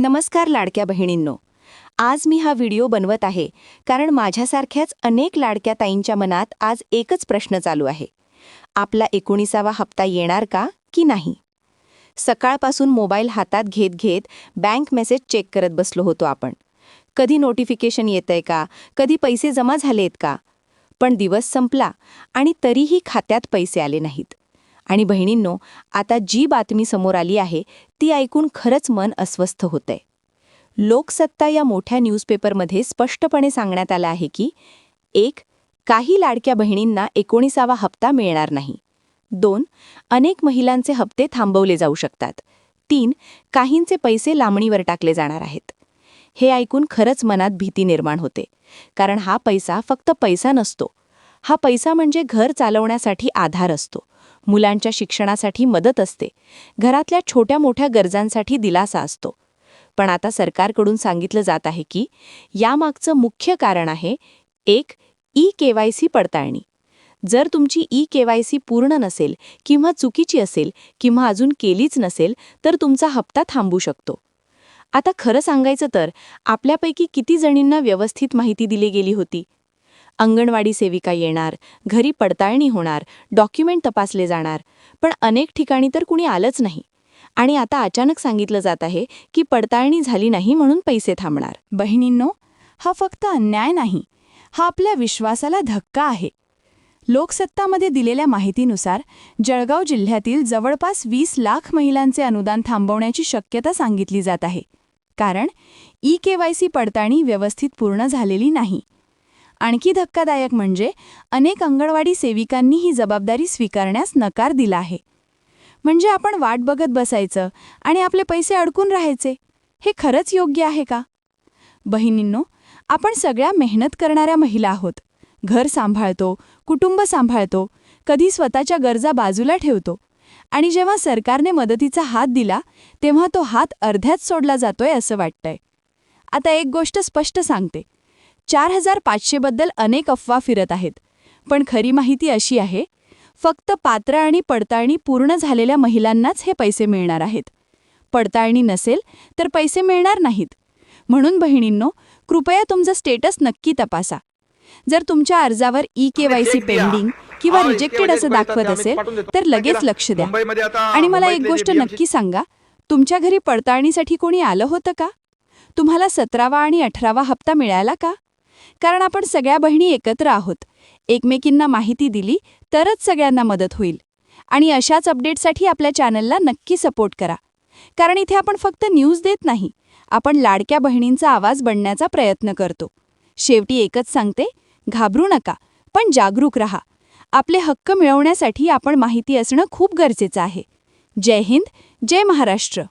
नमस्कार लाडक्या बहिणींनो. आज मी हा व्हिडिओ बनवत आहे कारण माझ्यासारख्याच अनेक लाडक्या ताईंच्या मनात आज एकच प्रश्न चालू आहे. आपला एकोणीसावा हप्ता येणार का की नाही? सकाळपासून मोबाईल हातात घेत घेत बँक मेसेज चेक करत बसलो होतो आपण. कधी नोटिफिकेशन येतंय का? कधी पैसे जमा झालेत का? पण दिवस संपला आणि तरीही खात्यात पैसे आले नाहीत. आणि बहिणींनो आता जी बातमी समोर आली आहे ती ऐकून खरंच मन अस्वस्थ होतंय. लोकसत्ता या मोठ्या न्यूजपेपरमध्ये स्पष्टपणे सांगण्यात आलं आहे की एक काही लाडक्या बहिणींना एकोणीसावा हप्ता मिळणार नाही. दोन अनेक महिलांचे हप्ते थांबवले जाऊ शकतात. तीन काहींचे पैसे लांबणीवर टाकले जाणार आहेत. हे ऐकून खरंच मनात भीती निर्माण होते. कारण हा पैसा फक्त पैसा नसतो. हा पैसा म्हणजे घर चालवण्यासाठी आधार असतो. मुलांच्या शिक्षणासाठी मदत असते. घरातल्या छोट्या मोठ्या गरजांसाठी दिलासा असतो. पण आता सरकारकडून सांगितलं जात आहे की यामागचं मुख्य कारण आहे एक ई केवायसी पडताळणी. जर तुमची ई केवायसी पूर्ण नसेल किंवा चुकीची असेल किंवा अजून केलीच नसेल तर तुमचा हप्ता थांबू शकतो. आता खरं सांगायचं तर आपल्यापैकी किती जणींना व्यवस्थित माहिती दिली गेली होती? अंगणवाडी सेविका येणार घरी पडताळणी होणार डॉक्युमेंट तपासले जाणार पण अनेक ठिकाणी तर कुणी आलंच नाही. आणि आता अचानक सांगितलं जात आहे की पडताळणी झाली नाही म्हणून पैसे थांबणार. बहिणींनो हा फक्त अन्याय नाही हा आपल्या विश्वासाला धक्का आहे. लोकसत्तामध्ये दिलेल्या माहितीनुसार जळगाव जिल्ह्यातील जवळपास वीस लाख महिलांचे अनुदान थांबवण्याची शक्यता सांगितली जात आहे. कारण ई केवायसी पडताळणी व्यवस्थित पूर्ण झालेली नाही. आणखी धक्कादायक म्हणजे अनेक अंगणवाडी सेविकांनी ही जबाबदारी स्वीकारण्यास नकार दिला आहे. म्हणजे आपण वाट बघत बसायचं आणि आपले पैसे अडकून राहायचे हे खरंच योग्य आहे का? बहिणींनो आपण सगळ्या मेहनत करणाऱ्या महिला आहोत. घर सांभाळतो कुटुंब सांभाळतो कधी स्वतःच्या गरजा बाजूला ठेवतो. आणि जेव्हा सरकारने मदतीचा हात दिला तेव्हा तो हात अर्ध्यात सोडला जातोय असं वाटतंय. आता एक गोष्ट स्पष्ट सांगते. चार हजार पाचशेबद्दल अनेक अफवा फिरत आहेत. पण खरी माहिती अशी आहे फक्त पात्र आणि पडताळणी पूर्ण झालेल्या महिलांनाच हे पैसे मिळणार आहेत. पडताळणी नसेल तर पैसे मिळणार नाहीत. म्हणून बहिणींनो कृपया तुमचं स्टेटस नक्की तपासा. जर तुमच्या अर्जावर ई केवायसी पेंडिंग किंवा रिजेक्टेड असं दाखवत असेल तर लगेच लक्ष द्या. आणि मला एक गोष्ट नक्की सांगा तुमच्या घरी पडताळणीसाठी कोणी आलं होतं का? तुम्हाला सतरावा आणि अठरावा हप्ता मिळाला का? कारण आपण सगळ्या बहिणी एकत्र आहोत. एकमेकींना माहिती दिली तरच सगळ्यांना मदत होईल. आणि अशाच अपडेटसाठी आपल्या चॅनलला नक्की सपोर्ट करा. कारण इथे आपण फक्त न्यूज देत नाही आपण लाडक्या बहिणींचा आवाज बनण्याचा प्रयत्न करतो. शेवटी एकच सांगते घाबरू नका पण जागरूक रहा. आपले हक्क मिळवण्यासाठी आपण माहिती असणं खूप गरजेचं आहे. जय हिंद जय महाराष्ट्र.